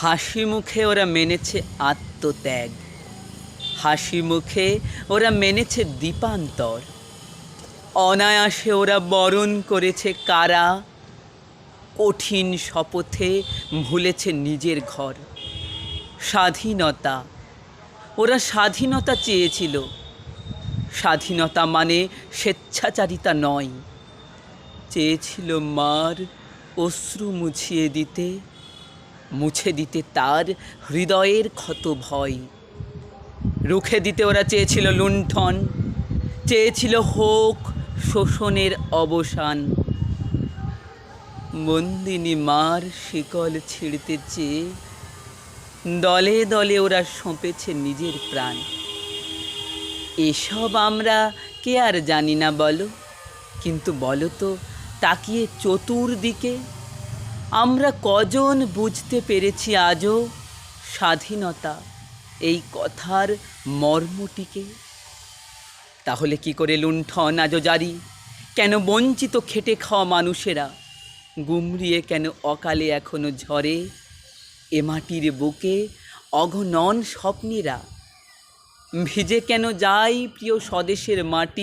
হাসি মুখে ওরা মেনেছে আত্মত্যাগ। হাসি মুখে ওরা মেনেছে দীপান্তর। অনায়াসে ওরা বরণ করেছে কারা? কঠিন শপথে ভুলেছে নিজের ঘর। স্বাধীনতা। ওরা স্বাধীনতা চেয়েছিল। স্বাধীনতা মানে স্বেচ্ছাচারিতা নয়। চেয়েছিল মার অশ্রু মুছিয়ে দিতে। মুছে দিতে তার হৃদয়ের ক্ষত ভয়। রুখে দিতে ওরা চেয়েছিল লুণ্ঠন, চেয়েছিল হোক শোষণের অবসান। বন্দিনী মার শিকল ছিঁড়তে চেয়ে দলে দলে ওরা সঁপেছে নিজের প্রাণ। এসব আমরা কে আর জানি না বলো, কিন্তু বলো তো তাকিয়ে চতুর্দিকে আমরা কজন বুঝতে পেরেছি আজও স্বাধীনতা এই কথার মর্মটিকে? তাহলে কি করে লুণ্ঠন আজও জারি? কেন বঞ্চিত খেটে খাওয়া মানুষেরা? গুমরিয়ে কেন অকালে এখনও ঝরে? এ মাটির বুকে অঘনন স্বপ্নেরা? ভিজে কেন যায় প্রিয় স্বদেশের মাটি?